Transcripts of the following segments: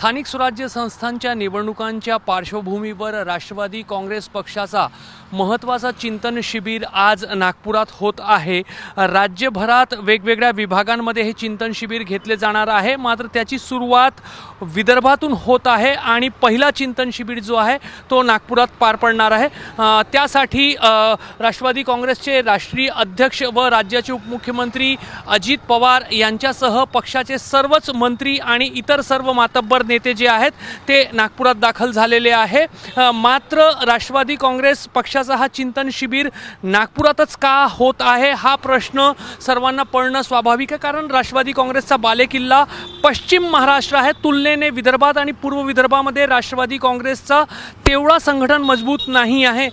स्थानिक स्वराज्य संस्थांच्या निवडणुकांच्या पार्श्वभूमीवर राष्ट्रवादी काँग्रेस पक्षाचा महत्त्वाचा चिंतन शिबिर आज नागपुरात होत आहे. राज्यभरात वेगवेगळ्या विभागांमध्ये हे चिंतन शिबिर घेतले जाणार आहे. मात्र त्याची सुरुवात विदर्भातून होत आहे आणि पहिला चिंतन शिबिर जो आहे तो नागपुरात पार पडणार आहे. त्यासाठी राष्ट्रवादी काँग्रेसचे राष्ट्रीय अध्यक्ष व राज्याचे उपमुख्यमंत्री अजित पवार यांच्यासह पक्षाचे सर्वच मंत्री आणि इतर सर्व मातब्बर नेते जे आहेत ते नागपुरात दाखल झालेले आहे. मात्र राष्ट्रवादी काँग्रेस पक्षाचा हा चिंतन शिबिर नागपुरातच का होत आहे हा प्रश्न सर्वांना पडणं स्वाभाविक आहे. कारण राष्ट्रवादी काँग्रेसचा बालेकिल्ला पश्चिम महाराष्ट्र आहे. तुलनेने विदर्भात आणि पूर्व विदर्भामध्ये राष्ट्रवादी काँग्रेसचा तेवढा संघटन मजबूत नाही आहे.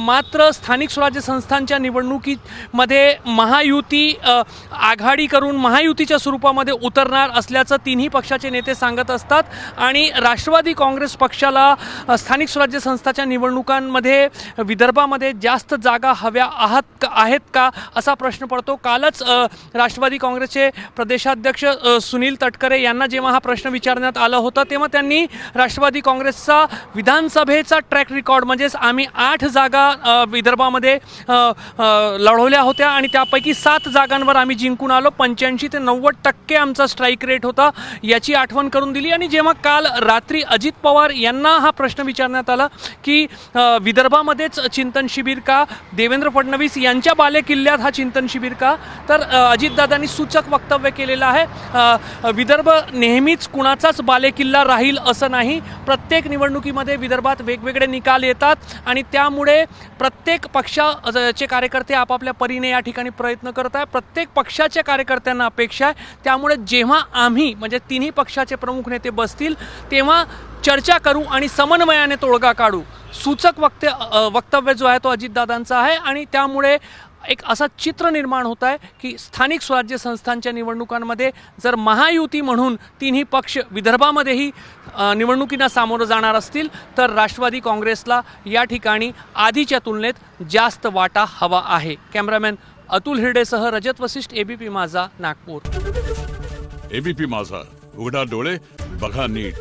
मात्र स्थानिक स्वराज्य संस्थांच्या निवडणुकीमध्ये महायुती आघाडी करून महायुतीच्या स्वरूपामध्ये उतरणार असल्याचं तिन्ही पक्षाचे नेते सांगत असतात. आणि राष्ट्रवादी काँग्रेस पक्षाला स्थानिक स्वराज्य संस्थाच्या निवडणुकांमध्ये विदर्भामध्ये जास्त जागा हव्या आहात आहेत का असा प्रश्न पडतो. कालच राष्ट्रवादी काँग्रेसचे प्रदेशाध्यक्ष सुनील तटकरे यांना जेव्हा हा प्रश्न विचारण्यात आला होता तेव्हा त्यांनी राष्ट्रवादी काँग्रेसचा विधानसभेचा ट्रॅक रेकॉर्ड म्हणजेच आम्ही आठ जागा विदर्भामध्ये लढवल्या होत्या आणि त्यापैकी सात जागांवर आम्ही जिंकून आलो. पंच्याऐंशी ते नव्वद टक्के आमचा स्ट्राईक रेट होता. याची आठवण करून दिली आणि जेव्हा काल रात्री अजित पवार यांना हा प्रश्न विचारण्यात आला की विदर्भामध्येच चिंतन शिबिर का? देवेंद्र फडणवीस यांच्या बालेकिल्ल्यात हा चिंतन शिबिर का? तर अजितदादांनी सूचक वक्तव्य केलेलं आहे. विदर्भ नेहमीच कुणाचाच बालेकिल्ला राहील असं नाही. प्रत्येक निवडणुकीमध्ये विदर्भात वेगवेगळे निकाल येतात आणि त्यामुळे प्रत्येक पक्षाचे कार्यकर्ते आपापल्या परीने या ठिकाणी प्रयत्न करत आहे प्रत्येक पक्षाच्या कार्यकर्त्यांना अपेक्षा आहे. त्यामुळे जेव्हा आम्ही म्हणजे तिन्ही पक्षाचे प्रमुख नेते बसतील तेव्हा चर्चा करू आणि समन्वयाने तोडगा काढू. सूचक वक्ते वक्तव्य जो आहे तो अजितदादांचा आहे आणि त्यामुळे एक असा चित्र निर्माण होत आहे की स्थानिक स्वराज्य संस्थांच्या निवडणुकांमध्ये जर महायुती म्हणून तिन्ही पक्ष विदर्भामध्येही निवडणुकींना सामोरं जाणार असतील तर राष्ट्रवादी काँग्रेसला या ठिकाणी आधीच्या तुलनेत जास्त वाटा हवा आहे. कॅमेरामॅन अतुल हिरडेसह रजत वसिष्ठ एबीपी माझा नागपूर. एबीपी माझा. उघडा डोळे बघा नीट.